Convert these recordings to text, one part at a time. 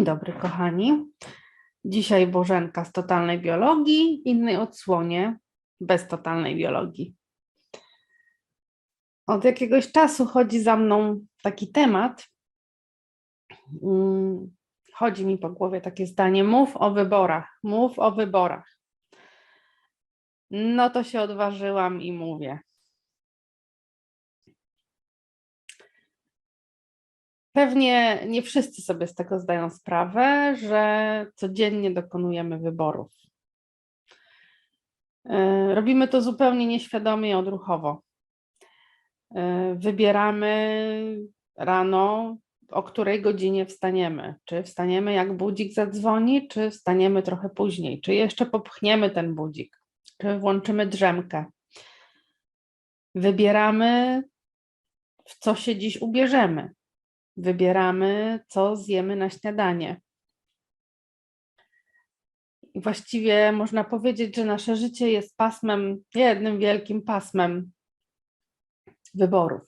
Dzień dobry, kochani. Dzisiaj Bożenka z totalnej biologii, innej odsłonie bez totalnej biologii. Od jakiegoś czasu chodzi za mną taki temat. Mm, Chodzi mi po głowie takie zdanie: mów o wyborach, mów o wyborach. No to się odważyłam i mówię. Pewnie nie wszyscy sobie z tego zdają sprawę, że codziennie dokonujemy wyborów. E, Robimy to zupełnie nieświadomie i odruchowo. E, Wybieramy rano, o której godzinie wstaniemy. Czy wstaniemy, jak budzik zadzwoni, czy wstaniemy trochę później, czy jeszcze popchniemy ten budzik, czy włączymy drzemkę. Wybieramy, w co się dziś ubierzemy wybieramy, co zjemy na śniadanie. Właściwie można powiedzieć, że nasze życie jest pasmem, jednym wielkim pasmem wyborów.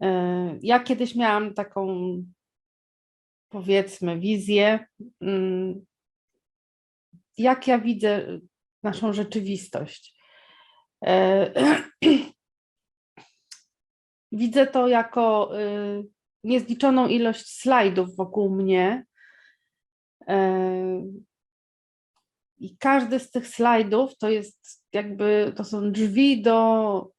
E, Ja kiedyś miałam taką, powiedzmy, wizję, mm, jak ja widzę naszą rzeczywistość. Widzę to jako y, niezliczoną ilość slajdów wokół mnie. E, I każdy z tych slajdów to jest jakby, to są drzwi do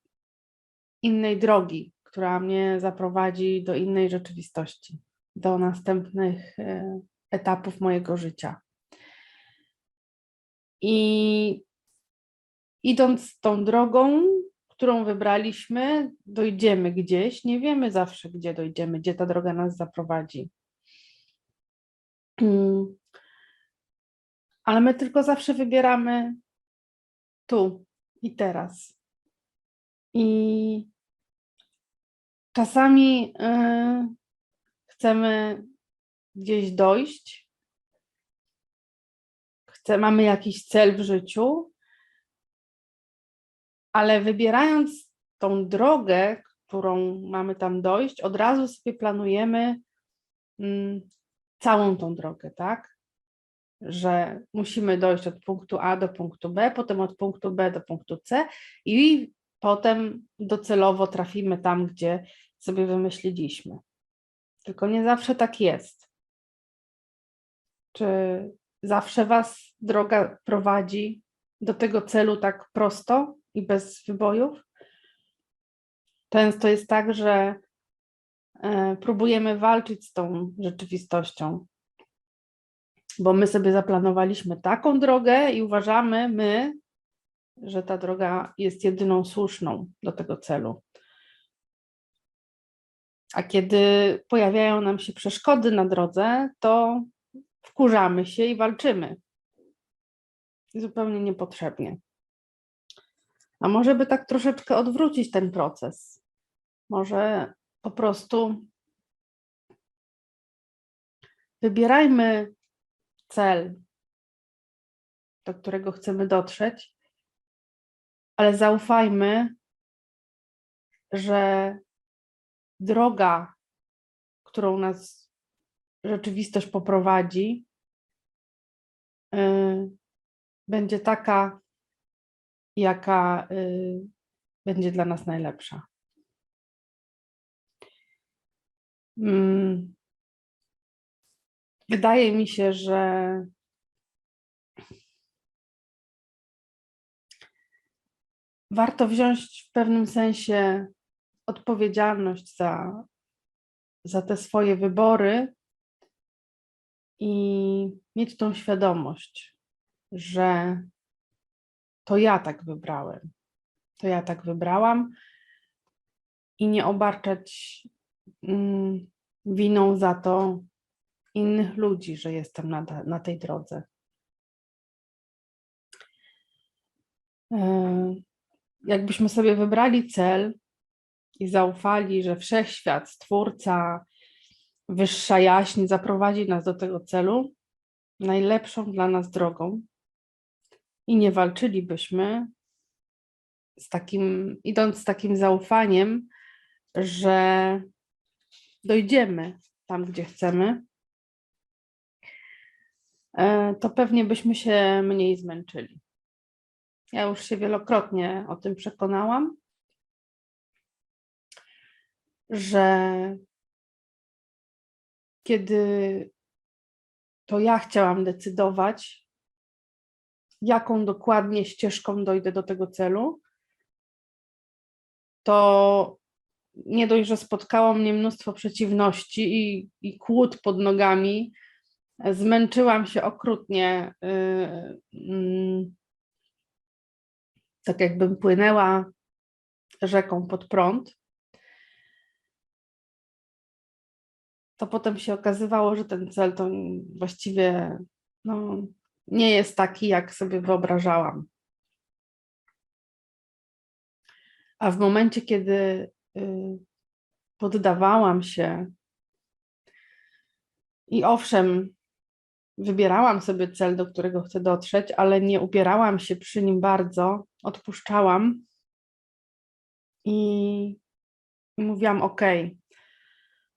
innej drogi, która mnie zaprowadzi do innej rzeczywistości, do następnych e, etapów mojego życia. I idąc tą drogą, którą wybraliśmy, dojdziemy gdzieś. Nie wiemy zawsze, gdzie dojdziemy, gdzie ta droga nas zaprowadzi. Mm. Ale my tylko zawsze wybieramy tu i teraz. I czasami y, chcemy gdzieś dojść, chce, mamy jakiś cel w życiu, ale wybierając tą drogę, którą mamy tam dojść, od razu sobie planujemy mm, całą tą drogę, tak? Że musimy dojść od punktu A do punktu B, potem od punktu B do punktu C i potem docelowo trafimy tam, gdzie sobie wymyśliliśmy. Tylko nie zawsze tak jest. Czy zawsze Was droga prowadzi do tego celu tak prosto i bez wybojów? Często jest tak, że e, próbujemy walczyć z tą rzeczywistością, bo my sobie zaplanowaliśmy taką drogę i uważamy my, że ta droga jest jedyną słuszną do tego celu. A kiedy pojawiają nam się przeszkody na drodze, to wkurzamy się i walczymy. Zupełnie niepotrzebnie. A może by tak troszeczkę odwrócić ten proces? Może po prostu wybierajmy cel, do którego chcemy dotrzeć, ale zaufajmy, że droga, którą nas rzeczywistość poprowadzi, yy, będzie taka, jaka y, będzie dla nas najlepsza. Mm. Wydaje mi się, że warto wziąć w pewnym sensie odpowiedzialność za, za te swoje wybory i mieć tą świadomość, że to ja tak wybrałem. To ja tak wybrałam i nie obarczać mm, winą za to innych ludzi, że jestem na, na tej drodze. E, Jakbyśmy sobie wybrali cel i zaufali, że wszechświat, stwórca, wyższa jaźń zaprowadzi nas do tego celu najlepszą dla nas drogą, i nie walczylibyśmy z takim, idąc z takim zaufaniem, że dojdziemy tam, gdzie chcemy, e, to pewnie byśmy się mniej zmęczyli. Ja już się wielokrotnie o tym przekonałam, że kiedy to ja chciałam decydować, jaką dokładnie ścieżką dojdę do tego celu, to nie dość, że spotkało mnie mnóstwo przeciwności i, i kłód pod nogami, zmęczyłam się okrutnie. Yy, yy, tak jakbym płynęła rzeką pod prąd. To potem się okazywało, że ten cel to właściwie no, nie jest taki, jak sobie wyobrażałam. A w momencie, kiedy y, poddawałam się i owszem, wybierałam sobie cel, do którego chcę dotrzeć, ale nie upierałam się przy nim bardzo, odpuszczałam i mówiłam: OK,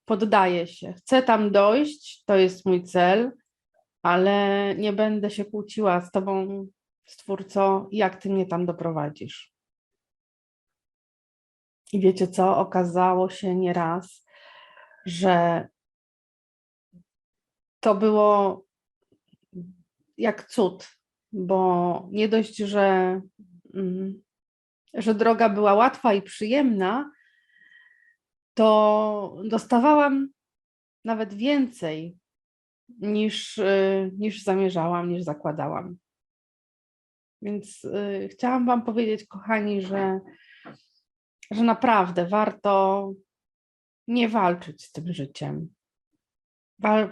poddaję się, chcę tam dojść, to jest mój cel, ale nie będę się kłóciła z Tobą, Stwórco, jak Ty mnie tam doprowadzisz. I wiecie co? Okazało się nieraz, że to było jak cud, bo nie dość, że, mm, że droga była łatwa i przyjemna, to dostawałam nawet więcej niż, y, niż zamierzałam, niż zakładałam. Więc y, chciałam Wam powiedzieć, kochani, że, że naprawdę warto nie walczyć z tym życiem.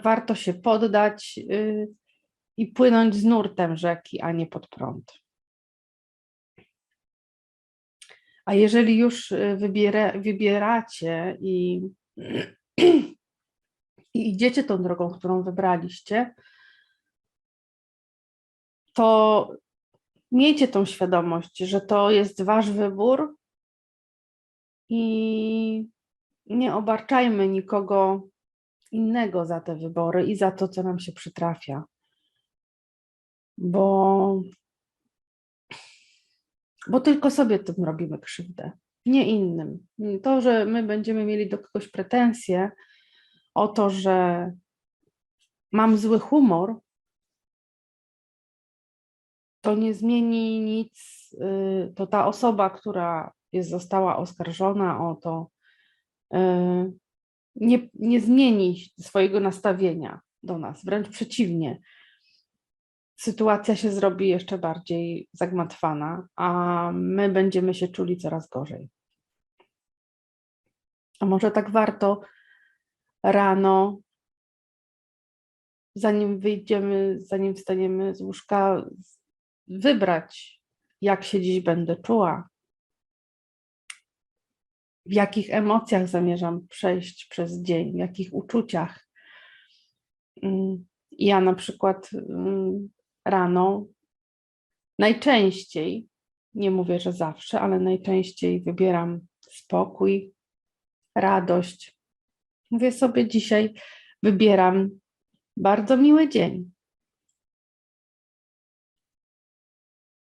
warto się poddać y, i płynąć z nurtem rzeki, a nie pod prąd. A jeżeli już wybiera, wybieracie i, i idziecie tą drogą, którą wybraliście, to miejcie tą świadomość, że to jest wasz wybór i nie obarczajmy nikogo innego za te wybory i za to, co nam się przytrafia bo, bo tylko sobie tym robimy krzywdę, nie innym. To, że my będziemy mieli do kogoś pretensje o to, że mam zły humor, to nie zmieni nic, y, to ta osoba, która jest, została oskarżona o to, y, nie, nie zmieni swojego nastawienia do nas, wręcz przeciwnie sytuacja się zrobi jeszcze bardziej zagmatwana, a my będziemy się czuli coraz gorzej. A może tak warto rano, zanim wyjdziemy, zanim wstaniemy z łóżka, wybrać, jak się dziś będę czuła, w jakich emocjach zamierzam przejść przez dzień, w jakich uczuciach. Mm, ja na przykład mm, rano najczęściej, nie mówię, że zawsze, ale najczęściej wybieram spokój, radość. Mówię sobie dzisiaj, wybieram bardzo miły dzień.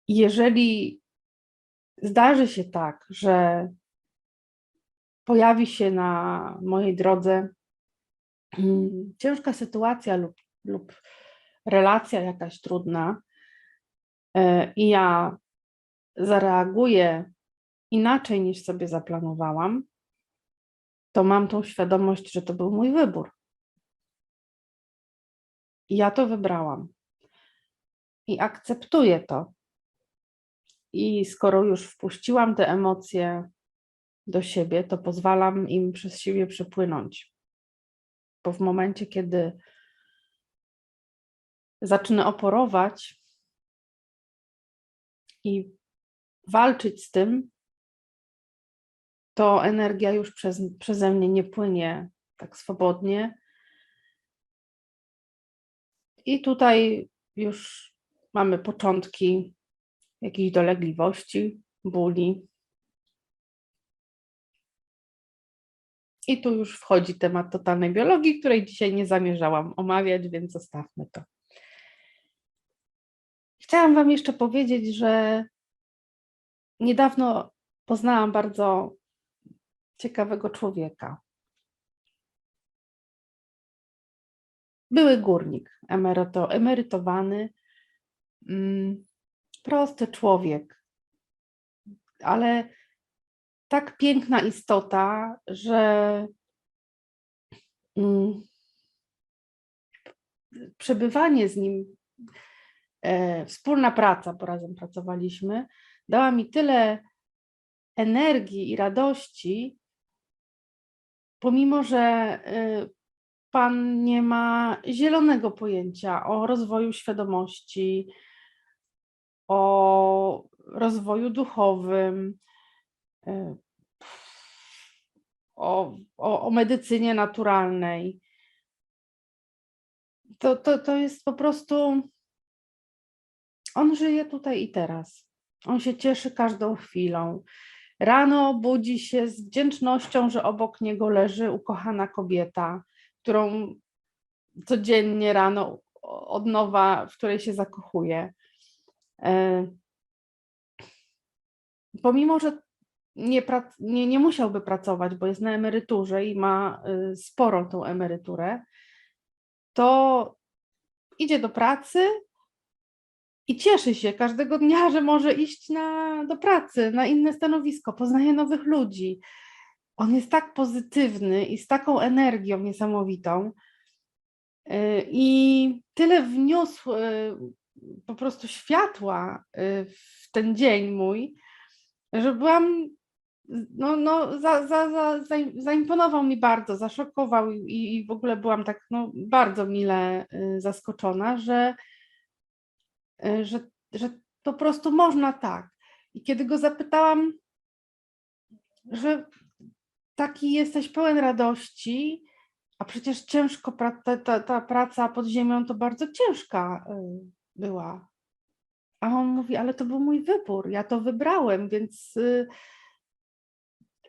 Jeżeli zdarzy się tak, że pojawi się na mojej drodze mm, ciężka sytuacja lub, lub relacja jakaś trudna e, i ja zareaguję inaczej niż sobie zaplanowałam, to mam tą świadomość, że to był mój wybór. Ja to wybrałam. I akceptuję to. I skoro już wpuściłam te emocje do siebie, to pozwalam im przez siebie przepłynąć. Bo w momencie, kiedy zacznę oporować i walczyć z tym, to energia już przez, przeze mnie nie płynie tak swobodnie. I tutaj już mamy początki jakichś dolegliwości, bóli. I tu już wchodzi temat totalnej biologii, której dzisiaj nie zamierzałam omawiać, więc zostawmy to. Chciałam Wam jeszcze powiedzieć, że niedawno poznałam bardzo ciekawego człowieka. Były górnik, emeryto, emerytowany, mm, prosty człowiek, ale tak piękna istota, że mm, przebywanie z nim, e, wspólna praca, bo razem pracowaliśmy, dała mi tyle energii i radości, pomimo że e, Pan nie ma zielonego pojęcia o rozwoju świadomości, o rozwoju duchowym, e, o, o, o medycynie naturalnej. To, to, to jest po prostu. On żyje tutaj i teraz. On się cieszy każdą chwilą. Rano budzi się z wdzięcznością, że obok niego leży ukochana kobieta, którą codziennie rano od nowa, w której się zakochuje. E, Pomimo, że nie, nie, nie musiałby pracować, bo jest na emeryturze i ma y, sporą tą emeryturę, to idzie do pracy i cieszy się każdego dnia, że może iść na, do pracy, na inne stanowisko, poznaje nowych ludzi. On jest tak pozytywny i z taką energią niesamowitą. Y, I tyle wniósł y, po prostu światła y, w ten dzień mój, że byłam, no, no za, za, za, zaim- zaimponował mi bardzo, zaszokował i, i w ogóle byłam tak no, bardzo mile zaskoczona, że, że, że po prostu można tak. I kiedy go zapytałam, że taki jesteś pełen radości, a przecież ciężko, ta, ta, ta praca pod ziemią to bardzo ciężka y, była. A on mówi, ale to był mój wybór, ja to wybrałem, więc y,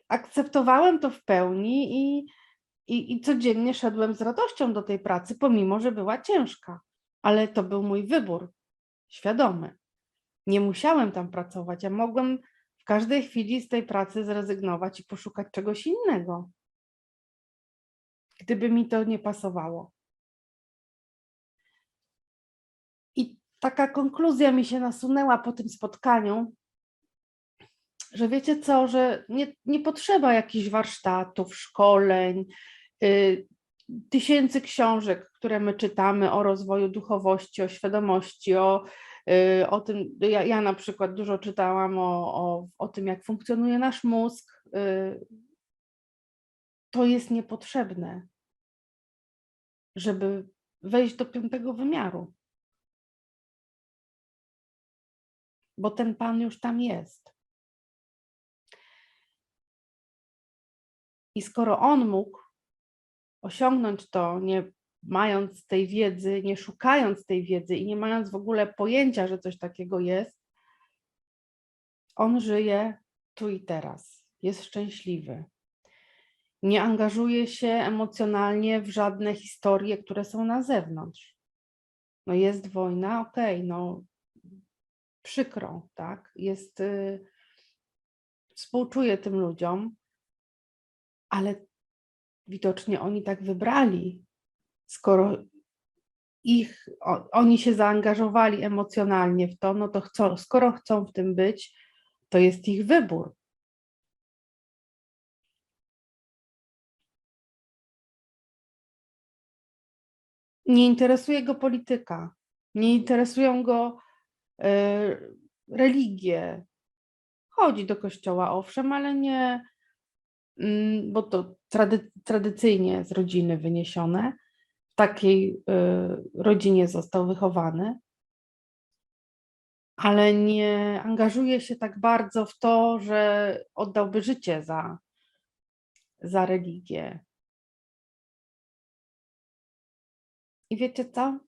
akceptowałem to w pełni i, i, i codziennie szedłem z radością do tej pracy, pomimo że była ciężka. Ale to był mój wybór, świadomy. Nie musiałem tam pracować, ja mogłem w każdej chwili z tej pracy zrezygnować i poszukać czegoś innego, gdyby mi to nie pasowało. I taka konkluzja mi się nasunęła po tym spotkaniu, że wiecie co, że nie, nie potrzeba jakichś warsztatów, szkoleń, y, tysięcy książek, które my czytamy o rozwoju duchowości, o świadomości, o, y, o tym, ja, ja na przykład dużo czytałam o, o, o tym, jak funkcjonuje nasz mózg. y, To jest niepotrzebne, żeby wejść do piątego wymiaru. Bo ten pan już tam jest. I skoro on mógł osiągnąć to, nie mając tej wiedzy, nie szukając tej wiedzy i nie mając w ogóle pojęcia, że coś takiego jest, on żyje tu i teraz, jest szczęśliwy. Nie angażuje się emocjonalnie w żadne historie, które są na zewnątrz. No jest wojna, okej, no przykro, tak? Jest. Y, współczuję tym ludziom, ale widocznie oni tak wybrali, skoro ich, o, oni się zaangażowali emocjonalnie w to, no to chcą, skoro chcą w tym być, to jest ich wybór. Nie interesuje go polityka, nie interesują go e, religie. Chodzi do kościoła, owszem, ale nie, mm, bo to trady, tradycyjnie z rodziny wyniesione. W takiej y, rodzinie został wychowany, ale nie angażuje się tak bardzo w to, że oddałby życie za, za religię. I wiecie co?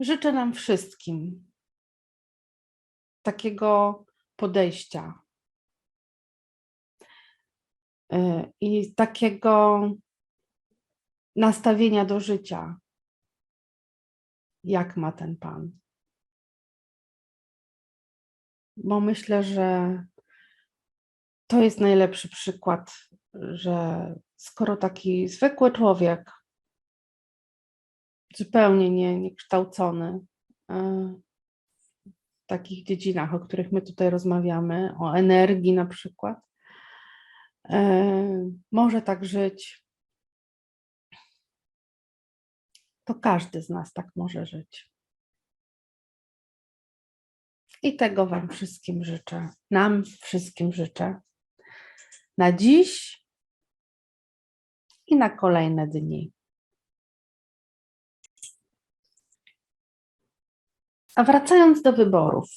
Życzę nam wszystkim takiego podejścia y, i takiego nastawienia do życia, jak ma ten pan. Bo myślę, że to jest najlepszy przykład, że skoro taki zwykły człowiek, zupełnie nie, niekształcony e, w takich dziedzinach, o których my tutaj rozmawiamy, o energii na przykład, e, może tak żyć, to każdy z nas tak może żyć. I tego Wam wszystkim życzę. Nam wszystkim życzę. Na dziś i na kolejne dni. A wracając do wyborów.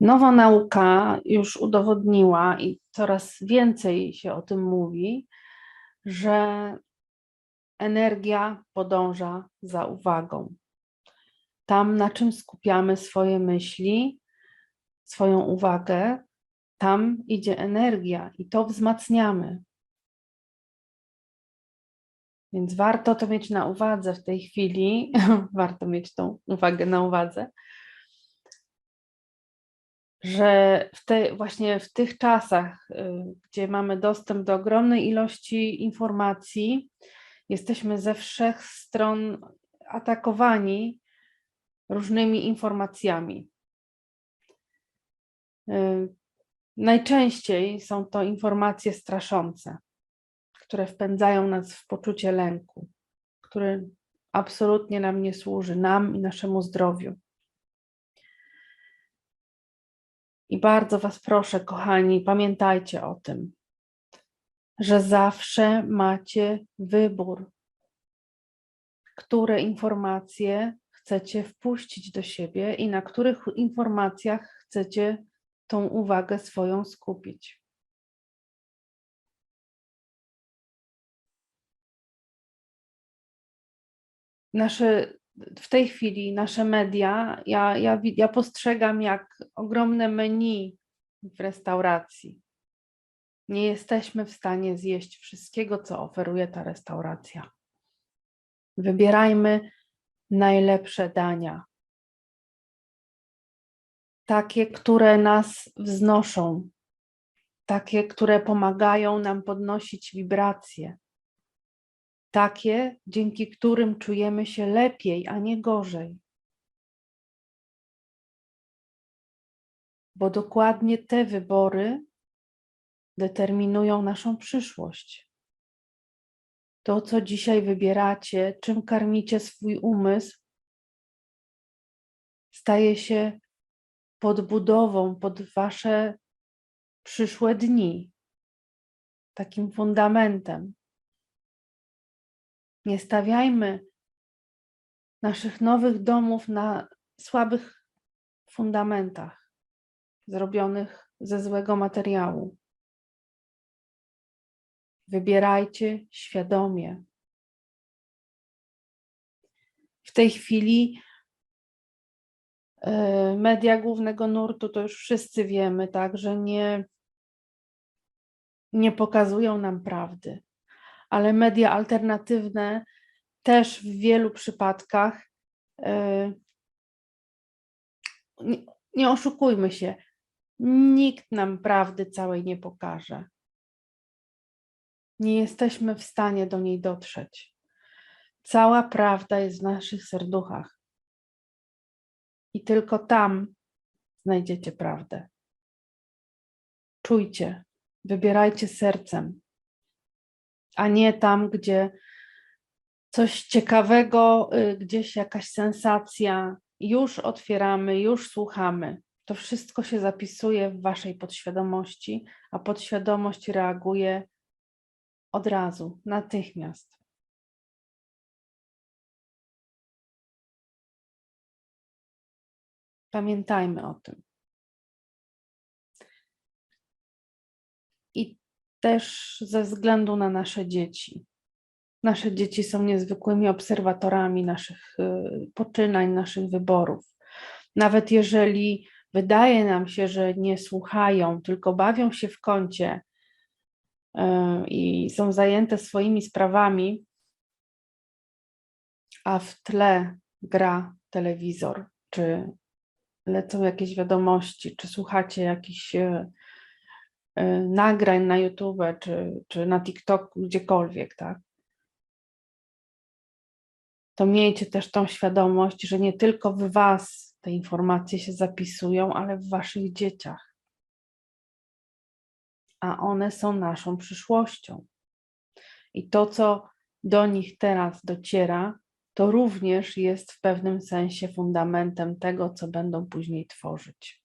Nowa nauka już udowodniła i coraz więcej się o tym mówi, że energia podąża za uwagą. Tam, na czym skupiamy swoje myśli, swoją uwagę, tam idzie energia i to wzmacniamy. Więc warto to mieć na uwadze w tej chwili, warto mieć tą uwagę na uwadze, że w te, właśnie w tych czasach, y, gdzie mamy dostęp do ogromnej ilości informacji, jesteśmy ze wszech stron atakowani różnymi informacjami. Y, najczęściej są to informacje straszące, które wpędzają nas w poczucie lęku, który absolutnie nam nie służy, nam i naszemu zdrowiu. I bardzo Was proszę, kochani, pamiętajcie o tym, że zawsze macie wybór, które informacje chcecie wpuścić do siebie i na których informacjach chcecie tą uwagę swoją skupić. Nasze, w tej chwili nasze media, ja, ja, ja postrzegam jak ogromne menu w restauracji. Nie jesteśmy w stanie zjeść wszystkiego, co oferuje ta restauracja. Wybierajmy najlepsze dania. Takie, które nas wznoszą, takie, które pomagają nam podnosić wibracje, takie, dzięki którym czujemy się lepiej, a nie gorzej. Bo dokładnie te wybory determinują naszą przyszłość. To, co dzisiaj wybieracie, czym karmicie swój umysł, staje się podbudową pod wasze przyszłe dni, takim fundamentem. Nie stawiajmy naszych nowych domów na słabych fundamentach, zrobionych ze złego materiału. Wybierajcie świadomie. W tej chwili e, media głównego nurtu to już wszyscy wiemy, tak, że nie, nie pokazują nam prawdy, ale media alternatywne też w wielu przypadkach e, nie, oszukujmy się, nikt nam prawdy całej nie pokaże nie jesteśmy w stanie do niej dotrzeć. Cała prawda jest w naszych serduchach. I tylko tam znajdziecie prawdę. Czujcie, wybierajcie sercem, a nie tam, gdzie coś ciekawego, y, gdzieś jakaś sensacja, już otwieramy, już słuchamy. To wszystko się zapisuje w waszej podświadomości, a podświadomość reaguje od razu, natychmiast. Pamiętajmy o tym. Też ze względu na nasze dzieci. Nasze dzieci są niezwykłymi obserwatorami naszych y, poczynań, naszych wyborów. Nawet jeżeli wydaje nam się, że nie słuchają, tylko bawią się w kącie, i są zajęte swoimi sprawami, a w tle gra telewizor, czy lecą jakieś wiadomości, czy słuchacie jakichś e, nagrań na YouTube, czy, czy na TikToku, gdziekolwiek, tak? To miejcie też tą świadomość, że nie tylko w Was te informacje się zapisują, ale w Waszych dzieciach. A one są naszą przyszłością. I to, co do nich teraz dociera, to również jest w pewnym sensie fundamentem tego, co będą później tworzyć.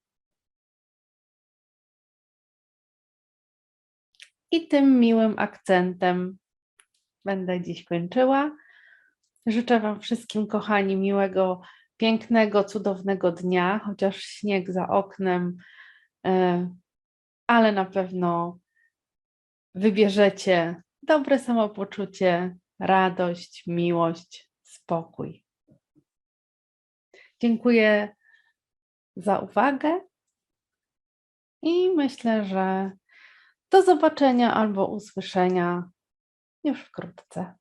I tym miłym akcentem będę dziś kończyła. Życzę Wam wszystkim, kochani, miłego, pięknego, cudownego dnia, chociaż śnieg za oknem, e, ale na pewno wybierzecie dobre samopoczucie, radość, miłość, spokój. Dziękuję za uwagę i myślę, że do zobaczenia albo usłyszenia już wkrótce.